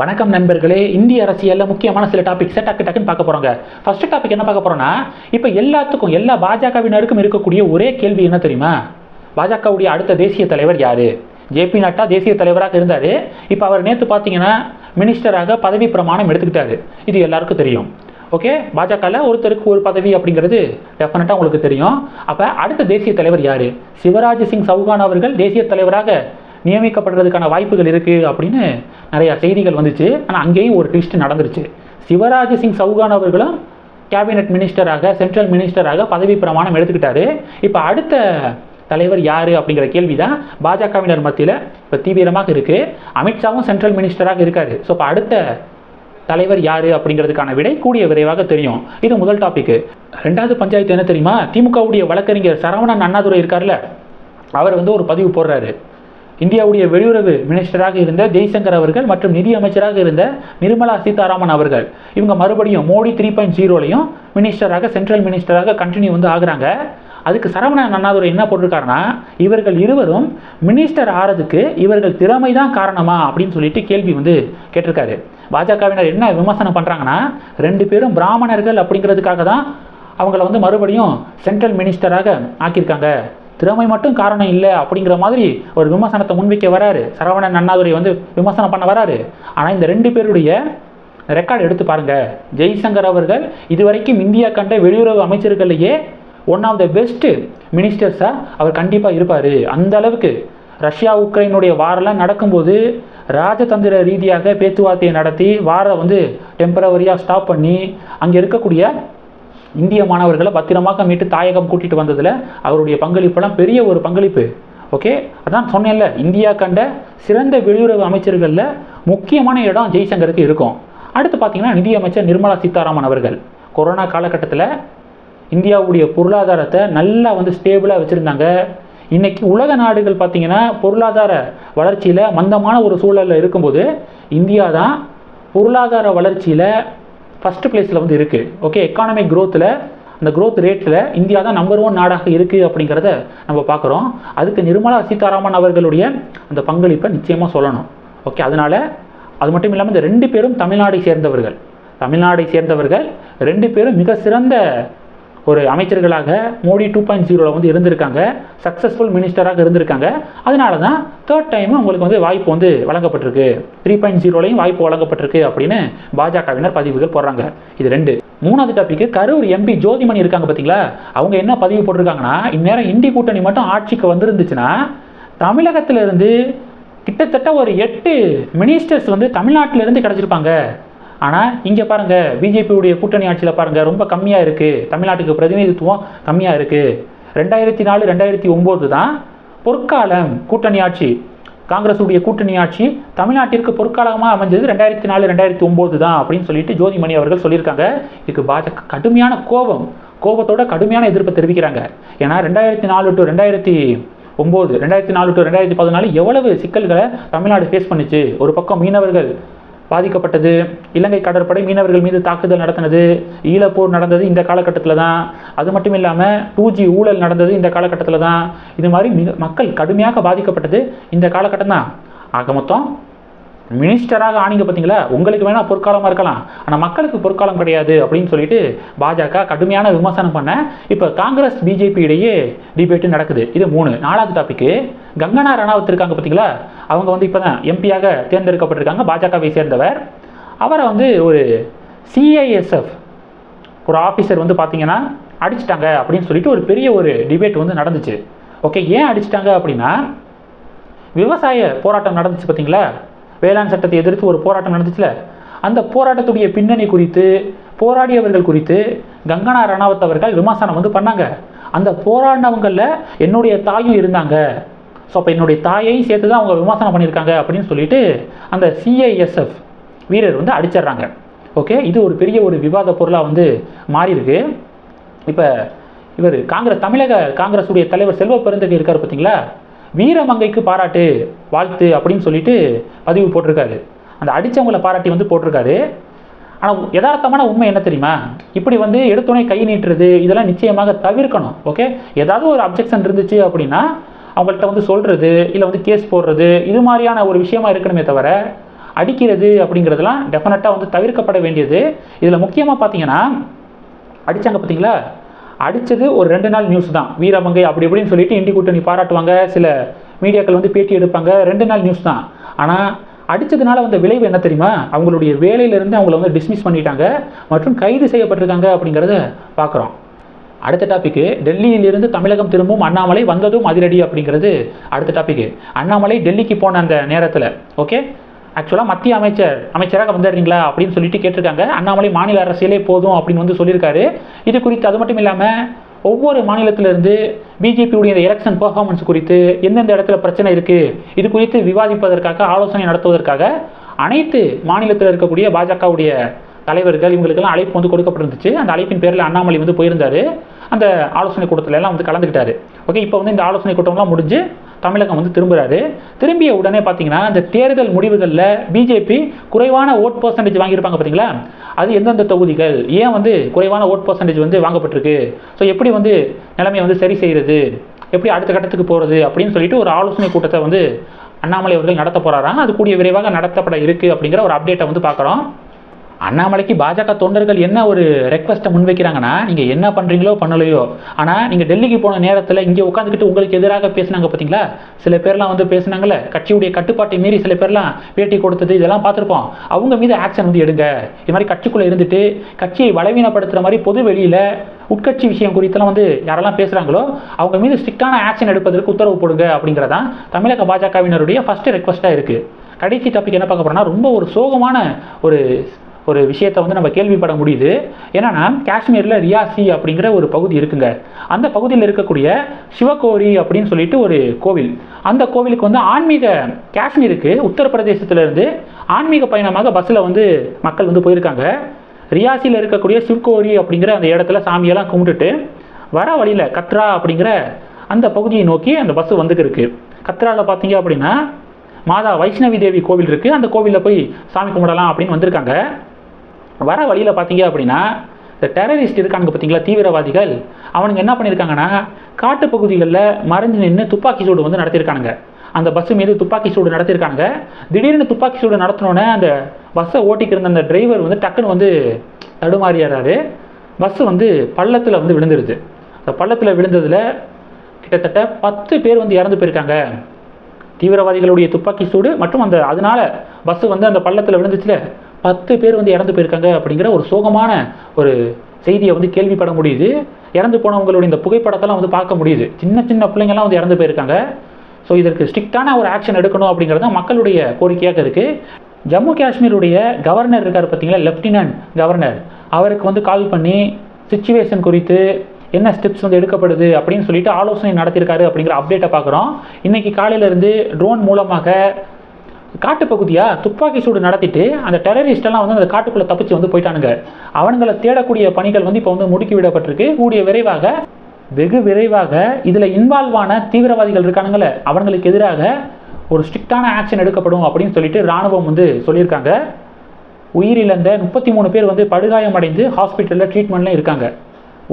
வணக்கம் நண்பர்களே இந்திய அரசியலில் முக்கியமான சில டாபிக்ஸை டக்கு டக்குன்னு பார்க்க போகிறோங்க ஃபர்ஸ்ட் டாபிக் என்ன பார்க்க போகிறோன்னா இப்போ எல்லாத்துக்கும் எல்லா பாஜகவினருக்கும் இருக்கக்கூடிய ஒரே கேள்வி என்ன தெரியுமா? பாஜகவுடைய அடுத்த தேசிய தலைவர் யார்? ஜேபி நட்டா தேசிய தலைவராக இருந்தார். இப்போ அவர் நேற்று பார்த்தீங்கன்னா மினிஸ்டராக பதவி பிரமாணம் எடுத்துக்கிட்டாரு. இது எல்லாருக்கும் தெரியும். ஓகே பாஜகவில் ஒருத்தருக்கு ஒரு பதவி அப்படிங்கிறது டெஃபினட்டாக உங்களுக்கு தெரியும். அப்போ அடுத்த தேசிய தலைவர் யார்? சிவராஜ் சிங் சௌகான் அவர்கள் தேசிய தலைவராக நியமிக்கப்படுறதுக்கான வாய்ப்புகள் இருக்குது அப்படின்னு நிறையா செய்திகள் வந்துச்சு. ஆனால் அங்கேயும் ஒரு ட்விஸ்ட் நடந்துருச்சு. சிவராஜ் சிங் சவுகான் அவர்களும் கேபினெட் மினிஸ்டராக சென்ட்ரல் மினிஸ்டராக பதவி பிரமாணம் எடுத்துக்கிட்டாரு. இப்போ அடுத்த தலைவர் யார் அப்படிங்கிற கேள்வி தான் பாஜகவினர் மத்தியில் இப்போ தீவிரமாக இருக்குது அமித்ஷாவும் சென்ட்ரல் மினிஸ்டராக இருக்காரு. ஸோ இப்போ அடுத்த தலைவர் யார் அப்படிங்கிறதுக்கான விடை கூடிய விரைவாக தெரியும். இது முதல் டாபிக் ரெண்டாவது பஞ்சாயத்து என்ன தெரியுமா? திமுகவுடைய வழக்கறிஞர் சரவணன் அண்ணாதுரை இருக்கார்ல அவர் வந்து ஒரு பதிவு போடுறாரு. இந்தியாவுடைய வெளியுறவு மினிஸ்டராக இருந்த ஜெய்சங்கர் அவர்கள் மற்றும் நிதி அமைச்சராக இருந்த நிர்மலா சீதாராமன் அவர்கள். இவங்க மறுபடியும் மோடி த்ரீ பாயிண்ட் ஜீரோலையும் மினிஸ்டராக சென்ட்ரல் மினிஸ்டராக கண்டினியூ வந்து ஆகுறாங்க. அதுக்கு சரவணன் அண்ணாதுரை என்ன போட்டிருக்காருன்னா இவர்கள் இருவரும் மினிஸ்டர் ஆறதுக்கு இவர்கள் திறமை தான் காரணமா அப்படின்னு சொல்லிட்டு கேள்வி வந்து கேட்டிருக்காரு. பாஜகவினர் என்ன விமர்சனம் பண்ணுறாங்கன்னா ரெண்டு பேரும் பிராமணர்கள் அப்படிங்கிறதுக்காக தான் அவங்கள வந்து மறுபடியும் சென்ட்ரல் மினிஸ்டராக ஆக்கியிருக்காங்க. திறமை மட்டும் காரணம் இல்லை அப்படிங்கிற மாதிரி ஒரு விமர்சனத்தை முன்வைக்க வராரு. சரவணன் அண்ணாதுரை வந்து விமர்சனம் பண்ண வராரு. ஆனால் இந்த ரெண்டு பேருடைய ரெக்கார்டு எடுத்து பாருங்கள் ஜெய்சங்கர் அவர்கள் இதுவரைக்கும் இந்தியா கண்ட வெளியுறவு அமைச்சர்களையே ஒன் ஆஃப் த பெஸ்ட்டு மினிஸ்டர்ஸாக அவர் கண்டிப்பாக இருப்பார். அந்த அளவுக்கு ரஷ்யா உக்ரைனுடைய வாரெல்லாம் நடக்கும்போது ராஜதந்திர ரீதியாக பேச்சுவார்த்தையை நடத்தி வாரை வந்து டெம்பரவரியாக ஸ்டாப் பண்ணி அங்கே இருக்கக்கூடிய இந்திய மாணவர்களை பத்திரமாக மீட்டு தாயகம் கூட்டிகிட்டு வந்ததில் அவருடைய பங்களிப்பெல்லாம் பெரிய ஒரு பங்களிப்பு. ஓகே அதான் சொன்னேன்ல இந்தியா கண்ட சிறந்த வெளியுறவு அமைச்சர்களில் முக்கியமான இடம் ஜெய்சங்கருக்கு இருக்கும். அடுத்து பார்த்தீங்கன்னா நிதியமைச்சர் நிர்மலா சீதாராமன் அவர்கள். கொரோனா காலகட்டத்தில் இந்தியாவுடைய பொருளாதாரத்தை நல்லா வந்து ஸ்டேபிளாக வச்சுருந்தாங்க. இன்றைக்கி உலக நாடுகள் பார்த்திங்கன்னா பொருளாதார வளர்ச்சியில் மந்தமான ஒரு சூழலில் இருக்கும்போது இந்தியா தான் பொருளாதார வளர்ச்சியில் ஃபஸ்ட்டு பிளேஸில் வந்து இருக்குது ஓகே எக்கானமிக் க்ரோத்தில் அந்த க்ரோத் ரேட்டில் இந்தியா தான் நம்பர் ஒன் நாடாக இருக்குது அப்படிங்கிறத நம்ம பார்க்குறோம். அதுக்கு நிர்மலா சீதாராமன் அவர்களுடைய அந்த பங்களிப்பை நிச்சயமாக சொல்லணும். ஓகே அதனால் அது மட்டும் இல்லாமல் இந்த ரெண்டு பேரும் தமிழ்நாடை சேர்ந்தவர்கள். தமிழ்நாடை சேர்ந்தவர்கள் ரெண்டு பேரும் மிக சிறந்த ஒரு அமைச்சர்களாக மோடி டூ பாயிண்ட் ஜீரோவில் வந்து இருந்திருக்காங்க சக்ஸஸ்ஃபுல் மினிஸ்டராக இருந்திருக்காங்க. அதனால தான் தேர்ட் டைம் உங்களுக்கு வந்து வாய்ப்பு வந்து வழங்கப்பட்டிருக்கு. த்ரீ பாயிண்ட் ஜீரோலையும் வாய்ப்பு வழங்கப்பட்டிருக்கு அப்படின்னு பாஜகவினர் பதிவுகள் போடுறாங்க. இது ரெண்டு. மூணாவது டாபிக் கரூர் எம்பி ஜோதிமணி இருக்காங்க பார்த்தீங்களா அவங்க என்ன பதிவு போட்டிருக்காங்கன்னா இந்நேரம் இந்தி கூட்டணி மட்டும் ஆட்சிக்கு வந்திருந்துச்சுன்னா தமிழகத்திலிருந்து கிட்டத்தட்ட ஒரு எட்டு மினிஸ்டர்ஸ் வந்து தமிழ்நாட்டிலிருந்து கிடச்சிருப்பாங்க. ஆனால் இங்கே பாருங்கள் பிஜேபியுடைய கூட்டணி ஆட்சியில் பாருங்கள் ரொம்ப கம்மியாக இருக்குது தமிழ்நாட்டுக்கு பிரதிநிதித்துவம் கம்மியாக இருக்குது ரெண்டாயிரத்தி நாலு ரெண்டாயிரத்தி ஒம்பது தான் பொற்காலம் கூட்டணி ஆட்சி. காங்கிரஸுடைய கூட்டணி ஆட்சி தமிழ்நாட்டிற்கு பொற்காலமாக அமைஞ்சது ரெண்டாயிரத்தி நாலு ரெண்டாயிரத்தி ஒம்பது தான் அப்படின்னு சொல்லிட்டு ஜோதிமணி அவர்கள் சொல்லியிருக்காங்க. இதுக்கு பாஜக கடுமையான கோபம் கோபத்தோட கடுமையான எதிர்ப்பை தெரிவிக்கிறாங்க. ஏன்னா ரெண்டாயிரத்தி நாலு டு ரெண்டாயிரத்தி ஒம்பது ரெண்டாயிரத்தி நாலு டு ரெண்டாயிரத்தி பதினாலு எவ்வளவு சிக்கல்களை தமிழ்நாடு ஃபேஸ் பண்ணுச்சு. ஒரு பக்கம் மீனவர்கள் பாதிக்கப்பட்டது. இலங்கை கடற்படை மீனவர்கள் மீது தாக்குதல் நடத்தினது. ஈழப்போர் நடந்தது இந்த காலகட்டத்தில் தான். அது மட்டும் இல்லாமல் டூ ஜி ஊழல் நடந்தது இந்த காலகட்டத்தில் தான். இது மாதிரி மிக மக்கள் கடுமையாக பாதிக்கப்பட்டது இந்த காலகட்டம் தான். ஆக மொத்தம் மினிஸ்டராக ஆனீங்க பார்த்தீங்களா? உங்களுக்கு வேணால் பொற்காலமாக இருக்கலாம். ஆனால் மக்களுக்கு பொற்காலம் கிடையாது அப்படின்னு சொல்லிட்டு பாஜக கடுமையான விமர்சனம் பண்ண இப்போ காங்கிரஸ் பிஜேபி இடையே டிபேட்டு நடக்குது. இது மூணு. நாலாவது டாபிக்கு கங்கனா ரணாவத் இருக்காங்க பார்த்தீங்களா? அவங்க வந்து இப்போ தான் எம்பியாக தேர்ந்தெடுக்கப்பட்டிருக்காங்க. பாஜகவை சேர்ந்தவர். அவரை வந்து ஒரு சிஐஎஸ்எஃப் ஒரு ஆஃபீஸர் வந்து பார்த்தீங்கன்னா அடிச்சிட்டாங்க அப்படின்னு சொல்லிட்டு ஒரு பெரிய ஒரு டிபேட் வந்து நடந்துச்சு. ஓகே ஏன் அடிச்சிட்டாங்க அப்படின்னா விவசாய போராட்டம் நடந்துச்சு பார்த்தீங்களா? வேளாண் சட்டத்தை எதிர்த்து ஒரு போராட்டம் நடந்துச்சுல? அந்த போராட்டத்துடைய பின்னணி குறித்து போராடியவர்கள் குறித்து கங்கனா ரணாவத் அவர்கள் விமர்சனம் வந்து பண்ணாங்க. அந்த போராடினவங்களில் என்னுடைய தாயும் இருந்தாங்க. ஸோ அப்போ என்னுடைய தாயையும் சேர்த்து தான் அவங்க விமர்சனம் பண்ணியிருக்காங்க அப்படின்னு சொல்லிட்டு அந்த சிஐஎஸ்எஃப் வீரர் வந்து அடிச்சிடுறாங்க. ஓகே இது ஒரு பெரிய ஒரு விவாத பொருளாக வந்து மாறியிருக்கு. இப்போ இவர் காங்கிரஸ் தமிழக காங்கிரஸுடைய தலைவர் செல்வ பெருந்தகை இருக்கார் பார்த்தீங்களா வீரமங்கைக்கு பாராட்டு வாழ்த்து அப்படின்னு சொல்லிட்டு பதிவு போட்டிருக்காரு. அந்த அடித்தவங்களை பாராட்டி வந்து போட்டிருக்காரு. ஆனால் யதார்த்தமான உண்மை என்ன தெரியுமா? இப்படி வந்து எடுத்தோடனே கை நீட்டுறது இதெல்லாம் நிச்சயமாக தவிர்க்கணும் ஓகே ஏதாவது ஒரு அப்ஜெக்ஷன் இருந்துச்சு அப்படின்னா அவங்கள்ட்ட வந்து சொல்கிறது இல்லை வந்து கேஸ் போடுறது இது மாதிரியான ஒரு விஷயமா இருக்கணுமே தவிர அடிக்கிறது அப்படிங்கிறதுலாம் டெஃபினட்டாக வந்து தவிர்க்கப்பட வேண்டியது. இதில் முக்கியமாக பார்த்தீங்கன்னா அடித்தாங்க பார்த்தீங்களா அடித்தது ஒரு ரெண்டு நாள் நியூஸ் தான். வீரமங்கை அப்படி இப்படின்னு சொல்லிட்டு இண்டி கூட்டணி பாராட்டுவாங்க. சில மீடியாக்கள் வந்து பேட்டி எடுப்பாங்க. ரெண்டு நாள் நியூஸ் தான். ஆனால் அடித்ததுனால வந்த விளைவு என்ன தெரியுமா? அவங்களுடைய வேலையிலிருந்து அவங்கள வந்து டிஸ்மிஸ் பண்ணிட்டாங்க. மற்றும் கைது செய்யப்பட்டிருக்காங்க அப்படிங்கிறத பார்க்குறோம். அடுத்த டாபிக்கு டெல்லியிலிருந்து தமிழகம் திரும்பும் அண்ணாமலை வந்ததும் அதிரடி அப்படிங்கிறது அடுத்த டாபிக்கு அண்ணாமலை டெல்லிக்கு போன அந்த நேரத்தில் ஓகே ஆக்சுவலாக மத்திய அமைச்சர் அமைச்சராக வந்துடுறீங்களா அப்படின்னு சொல்லிட்டு கேட்டிருக்காங்க. அண்ணாமலை மாநில அரசியலே போதும் அப்படின்னு வந்து சொல்லியிருக்காரு. இது குறித்து அது மட்டும் இல்லாமல் ஒவ்வொரு மாநிலத்திலிருந்து பிஜேபியுடைய இந்த எலெக்ஷன் பெர்ஃபார்மன்ஸ் குறித்து எந்தெந்த இடத்துல பிரச்சனை இருக்குது இது குறித்து விவாதிப்பதற்காக ஆலோசனை நடத்துவதற்காக அனைத்து மாநிலத்தில் இருக்கக்கூடிய பாஜகவுடைய தலைவர்கள் இவங்களுக்கெல்லாம் அழைப்பு வந்து கொடுக்கப்பட்டிருந்துச்சு. அந்த அழைப்பின் பேரில் அண்ணாமலை வந்து போயிருந்தாரு. அந்த ஆலோசனை கூட்டத்தில் எல்லாம் வந்து கலந்துக்கிட்டாரு. ஓகே இப்போ வந்து இந்த ஆலோசனை கூட்டம்லாம் முடிஞ்சு தமிழகம் வந்து திரும்புகிறாரு திரும்பிய உடனே பார்த்தீங்கன்னா இந்த தேர்தல் முடிவுகளில் பிஜேபி குறைவான ஓட் பர்சன்டேஜ் வாங்கியிருப்பாங்க பார்த்தீங்களா அது எந்தெந்த தொகுதிகள்? ஏன் வந்து குறைவான ஓட் பர்சன்டேஜ் வந்து வாங்கப்பட்டிருக்கு? ஸோ எப்படி வந்து நிலைமையை வந்து சரி செய்கிறது எப்படி அடுத்த கட்டத்துக்கு போகிறது அப்படின்னு சொல்லிட்டு ஒரு ஆலோசனை கூட்டத்தை வந்து அண்ணாமலை அவர்கள் நடத்த போகிறாராம் அது கூடிய விரைவாக நடத்தப்பட இருக்குது அப்படிங்கிற ஒரு அப்டேட்டை வந்து பார்க்குறோம் அண்ணாமலைக்கு பாஜக தொண்டர்கள் என்ன ஒரு ரெக்வஸ்ட்டை முன்வைக்கிறாங்கன்னா நீங்கள் என்ன பண்ணுறீங்களோ பண்ணலையோ. ஆனால் நீங்கள் டெல்லிக்கு போன நேரத்தில் இங்கே உட்காந்துக்கிட்டு உங்களுக்கு எதிராக பேசுனாங்க பார்த்தீங்களா சில பேர்லாம் வந்து பேசுனாங்கல்ல கட்சியுடைய கட்டுப்பாட்டை மீறி சில பேர்லாம் பேட்டி கொடுத்தது இதெல்லாம் பார்த்துருப்போம். அவங்க மீது ஆக்ஷன் வந்து எடுங்க. இது மாதிரி கட்சிக்குள்ளே இருந்துட்டு கட்சியை பலவீனப்படுத்துகிற மாதிரி பொது வெளியில் உட்கட்சி விஷயம் குறித்தெல்லாம் வந்து யாரெல்லாம் பேசுகிறாங்களோ அவங்க மீது ஸ்ட்ரிக்டான ஆக்ஷன் எடுப்பதற்கு உத்தரவு போடுங்க அப்படிங்கிறதான் தமிழக பாஜகவினருடைய ஃபஸ்ட்டு ரெக்வஸ்ட்டாக இருக்குது கடைசி டாபிக் என்ன பார்க்க போகிறோம்னா ரொம்ப ஒரு சோகமான ஒரு ஒரு விஷயத்தை வந்து நம்ம கேள்விப்பட முடியுது. ஏன்னா காஷ்மீரில் ரியாசி அப்படிங்கிற ஒரு பகுதி இருக்குங்க. அந்த பகுதியில் இருக்கக்கூடிய சிவகோரி அப்படின்னு சொல்லிட்டு ஒரு கோவில். அந்த கோவிலுக்கு வந்து ஆன்மீக காஷ்மீருக்கு உத்தரப்பிரதேசத்திலிருந்து ஆன்மீக பயணமாக பஸ்ஸில் வந்து மக்கள் வந்து போயிருக்காங்க. ரியாசியில் இருக்கக்கூடிய சிவகோரி அப்படிங்கிற அந்த இடத்துல சாமியெல்லாம் கும்பிட்டுட்டு வர வழியில் கத்ரா அப்படிங்கிற அந்த பகுதியை நோக்கி அந்த பஸ் வந்துக்கிருக்கு கத்ராவில் பார்த்தீங்க அப்படின்னா மாதா வைஷ்ணவி தேவி கோவில் இருக்குது அந்த கோவிலில் போய் சாமி கும்பிடலாம் அப்படின்னு வந்திருக்காங்க. வர வழியில் பார்த்தீங்க அப்படின்னா இந்த டெரரிஸ்ட் இருக்கானுங்க பார்த்தீங்களா தீவிரவாதிகள்? அவனுங்க என்ன பண்ணியிருக்காங்கன்னா காட்டு பகுதிகளில் மறைஞ்சு நின்று துப்பாக்கி சூடு வந்து நடத்தியிருக்கானுங்க அந்த பஸ் மீது துப்பாக்கி சூடு நடத்தியிருக்காங்க திடீர்னு துப்பாக்கி சூடு நடத்தினோன்னே அந்த பஸ்ஸை ஓட்டிக்கிருந்த அந்த டிரைவர் வந்து டக்குன்னு வந்து தடுமாறியாரு பஸ்ஸு வந்து பள்ளத்தில் வந்து விழுந்துருது. அந்த பள்ளத்தில் விழுந்ததில் கிட்டத்தட்ட பத்து பேர் வந்து இறந்து போயிருக்காங்க. தீவிரவாதிகளுடைய துப்பாக்கி சூடு மற்றும் அந்த அதனால் பஸ்ஸு வந்து அந்த பள்ளத்தில் விழுந்துச்சுல. பத்து பேர் வந்து இறந்து போயிருக்காங்க அப்படிங்கிற ஒரு சோகமான ஒரு செய்தியை வந்து கேள்விப்பட முடியுது. இறந்து போனவங்களுடைய இந்த புகைப்படத்தெல்லாம் வந்து பார்க்க முடியுது. சின்ன சின்ன பிள்ளைங்கள்லாம் வந்து இறந்து போயிருக்காங்க. ஸோ இதற்கு ஸ்ட்ரிக்டான ஒரு ஆக்ஷன் எடுக்கணும் அப்படிங்கிறது தான் மக்களுடைய கோரிக்கையாக இருக்குது ஜம்மு காஷ்மீருடைய கவர்னர் இருக்கார் பார்த்தீங்களா? லெஃப்டினன்ட் கவர்னர் அவருக்கு வந்து கால் பண்ணி சுச்சுவேஷன் குறித்து என்ன ஸ்டெப்ஸ் வந்து எடுக்கப்படுது? அப்படின்னு சொல்லிட்டு ஆலோசனை நடத்தியிருக்காரு அப்படிங்கிற அப்டேட்டை பார்க்குறோம். இன்றைக்கி காலையிலேருந்து ட்ரோன் மூலமாக காட்டுப்பகுதியா துப்பாக்கி சூடு நடத்திட்டு அந்த டெரரிஸ்டெல்லாம் வந்து அந்த காட்டுக்குள்ளே தப்பிச்சு வந்து போயிட்டானுங்க. அவனுங்களை தேடக்கூடிய பணிகள் வந்து இப்போ வந்து முடுக்கி விடப்பட்டிருக்கு. கூடிய விரைவாக வெகு விரைவாக இதில் இன்வால்வ் ஆன தீவிரவாதிகள் இருக்கானுங்களே அவங்களுக்கு எதிராக ஒரு ஸ்ட்ரிக்டான ஆக்ஷன் எடுக்கப்படும் அப்படின்னு சொல்லிட்டு ராணுவம் வந்து சொல்லியிருக்காங்க. உயிரிழந்த முப்பத்தி மூணு பேர் வந்து படுகாயமடைந்து ஹாஸ்பிட்டலில் ட்ரீட்மெண்ட்லாம் இருக்காங்க.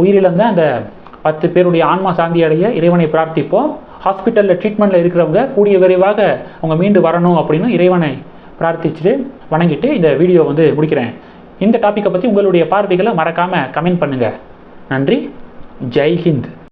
உயிரிழந்த அந்த பத்து பேருடைய ஆன்மா சாந்தி அடைய இறைவனை பிரார்த்திப்போம். ஹாஸ்பிட்டலில் ட்ரீட்மெண்ட்டில் இருக்கிறவங்க கூடிய விரைவாக அவங்க மீண்டு வரணும் அப்படின்னு இறைவனை பிரார்த்திச்சுட்டு வணங்கிட்டு இந்த வீடியோ வந்து முடிக்கிறேன். இந்த டாப்பிக்கை பற்றி உங்களுடைய பார்வைகளை மறக்காமல் கமெண்ட் பண்ணுங்கள் நன்றி. ஜெய்ஹிந்த்